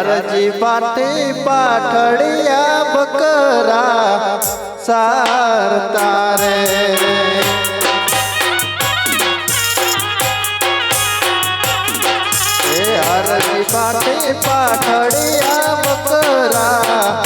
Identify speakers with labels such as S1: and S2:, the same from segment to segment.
S1: હરજી પાટી પાઠડિયા બકરા સાર તારે. એ હરજી પાટી પાઠડિયા બકરા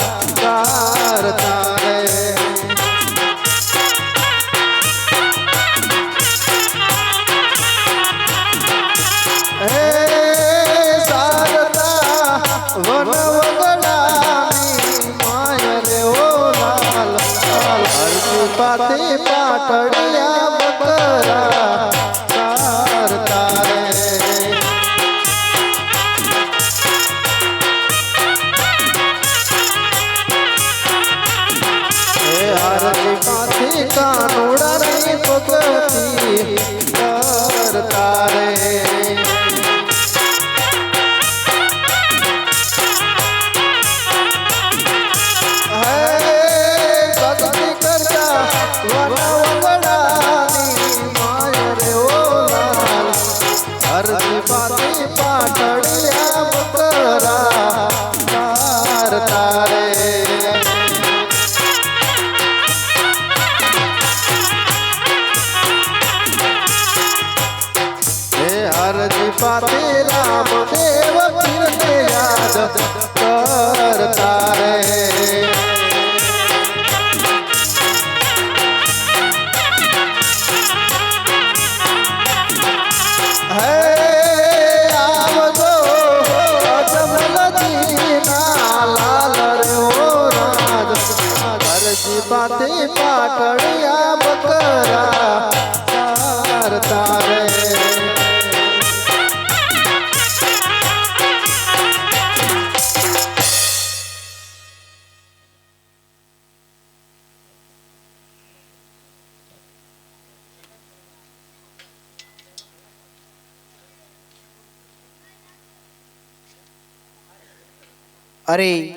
S2: અરે,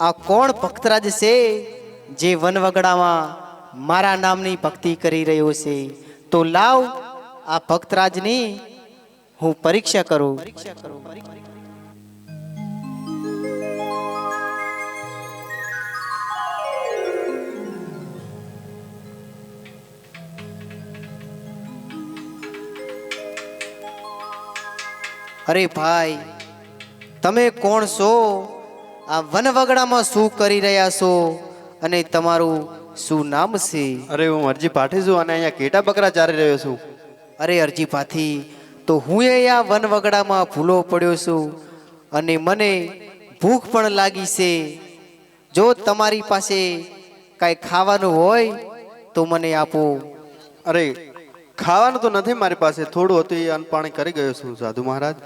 S2: આ કોણ ભક્તરાજ છે જે વનવગડામાં મારા નામની ભક્તિ કરી રહ્યો છે? તો લાવ આ ભક્તરાજની હું પરીક્ષા કરું. અરે ભાઈ, તમે કોણ છો? આ વનવગડામાં શું કરી રહ્યા છો? અને તમારું શું નામ છે?
S1: અરે હું અરજી પાઠી છું અને અહીંયા કેટા બકરા ચારી રહ્યો છું.
S2: અરે અરજી પાથી તો હું અહીંયા વનવગડામાં ભૂલો પડ્યો છું અને મને ભૂખ પણ લાગી છે. જો તમારી પાસે કાંઈ ખાવાનું હોય તો મને આપો.
S1: અરે ખાવાનું તો નથી મારી પાસે. થોડું હતું એ અન્નપાણી કરી ગયો છું સાધુ મહારાજ.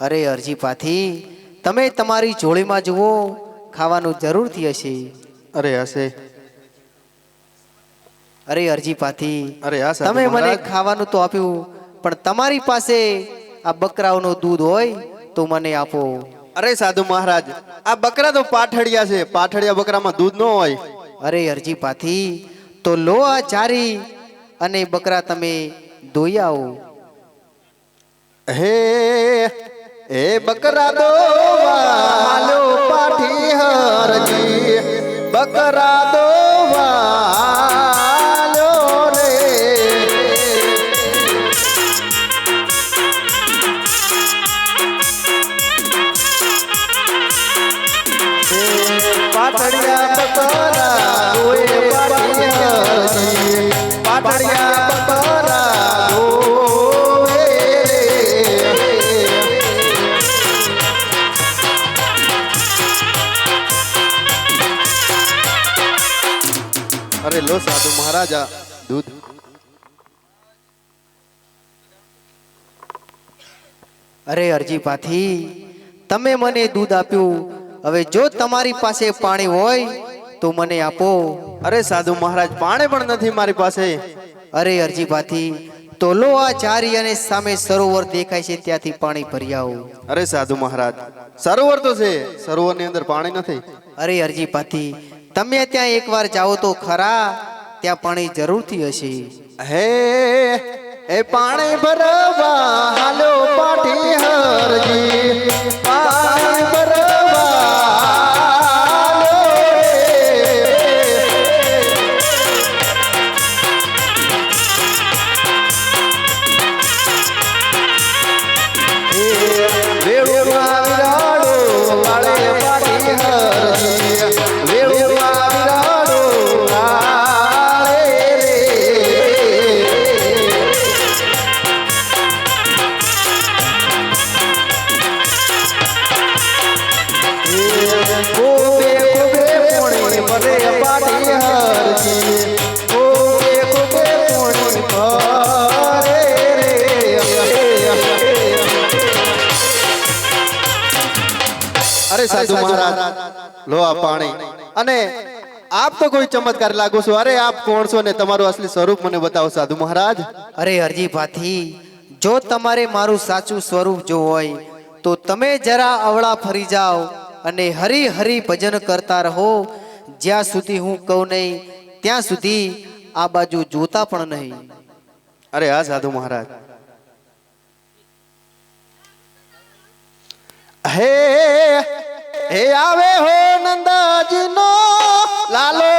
S2: અરે અરજી પાથી તમે તમારી જોડીમાં જુઓ ખાવાનું જરૂરથી હશે
S1: અરે હશે
S2: અરે અરજી પાથી
S1: અરે
S2: તમે મને ખાવાનું તો આપ્યું પણ તમારી પાસે આ બકરાઓનું દૂધ હોય તો મને આપો.
S1: અરે સાધુ મહારાજ આ બકરા તો પાઠડિયા છે પાઠડિયા બકરામાં દૂધ ન હોય.
S2: અરે અરજી પાથી તો લો આ ચારી અને બકરા તમે દોઈ આવો.
S1: હે એ બકરા દો વાલો પાઠી હરજી. બકરા દો હાલો લો સાધુ મહારાજા દૂધ.
S2: અરે અરજી પાથી તમે મને દૂધ આપ્યું. હવે જો તમારી પાસે પાણી હોય તો મને આપો.
S1: અરે સાધુ મહારાજ પાણી પણ નથી મારી પાસે.
S2: અરે અરજી પાથી તો લો આ ચારી અને સામે સરોવર દેખાય છે ત્યાંથી પાણી ભરી આવો.
S1: અરે સાધુ મહારાજ સરોવર તો છે સરોવરની અંદર પાણી નથી.
S2: અરે અરજી પાથી તમે ત્યાં એકવાર જાઓ તો ખરા, ત્યાં પાણી જરૂરથી હશે.
S1: હે, એ પાણી ભરવા હાલો પાઠી હરજી સાધુ મહારાજ લો પાણી. અને આપ તો કોઈ ચમત્કાર લાગો છો. અરે આપ કોણ છો ને તમારું અસલી સ્વરૂપ મને બતાવો સાધુ મહારાજ.
S2: અરે હરજી ભાથી જો તમારે મારું સાચું સ્વરૂપ જો હોય તો તમે જરા અવળા ફરી જાઓ અને હરી હરી ભજન કરતા રહો. જ્યાં સુધી હું કહું નહીં ત્યાં સુધી આ બાજુ જોતા પણ નહીં.
S1: અરે હા સાધુ મહારાજ. હે હે આવે હો નંદાજીનો લાલો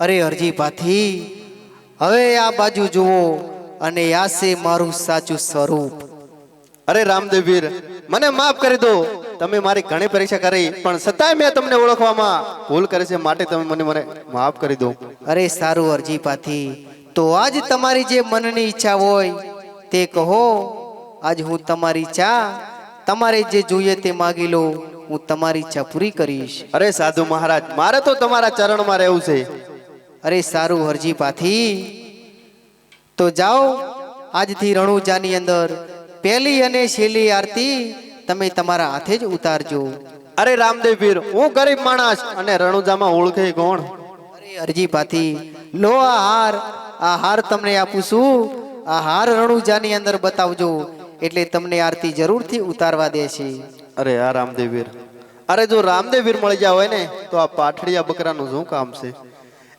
S2: અરે અરજી પાથી હવે આ બાજુ જુઓ અને આ છે મારું સાચું સ્વરૂપ.
S1: અરે રામદેવ વીર મને માફ કરી દો. તમે મારી ઘણી પરીક્ષા કરી પણ છતાંય મેં તમને ઓળખવામાં. ભૂલ કરી છે માટે તમે મને મને માફ કરી દો.
S2: અરે સારું અરજી પાથી તો આજ તમારી જે મનની ઈચ્છા હોય તે કહો. આજ હું તમારી ઈચ્છા તમારે જે જોઈએ તે માગી લો. હું તમારી ઈચ્છા પૂરી કરીશ.
S1: અરે સાધુ મહારાજ મારે તો તમારા ચરણમાં રહેવું છે.
S2: અરે સારું હરજી પાથી. તો જાઓ આજથી રણુજાની અંદર પહેલી અને છેલ્લી આરતી તમે તમારા હાથે જ ઉતારજો.
S1: અરે રામદેવ વીર હું ગરીબ માણસ અને રણુજામાં ઓળખે કોણ?
S2: અરે અરજી પાથી લો આ હાર આ હાર તમને આપું છું. આ હાર રણુજાની અંદર બતાવજો એટલે તમને આરતી જરૂરથી ઉતારવા દેશે.
S1: અરે આ રામદેવ વીર અરે જો રામદેવ વીર મળી જાય હોય ને તો આ પાઠડિયા બકરાનું શું કામ છે?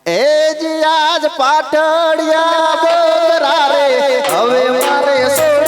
S1: એ જી આજ પાટડિયા બકરા રે. હવે મારે છોડી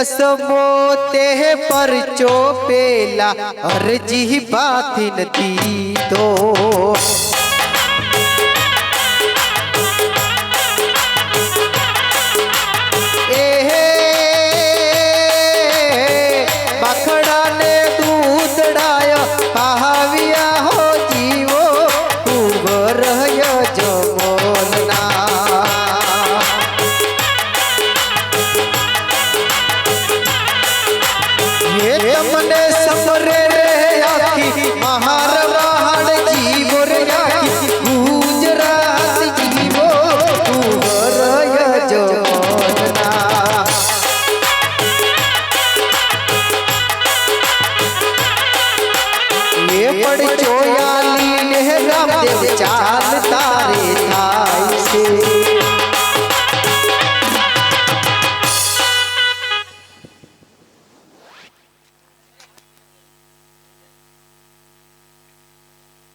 S2: દસમો તે પરચો પેલા અરજી બાથી નથી તો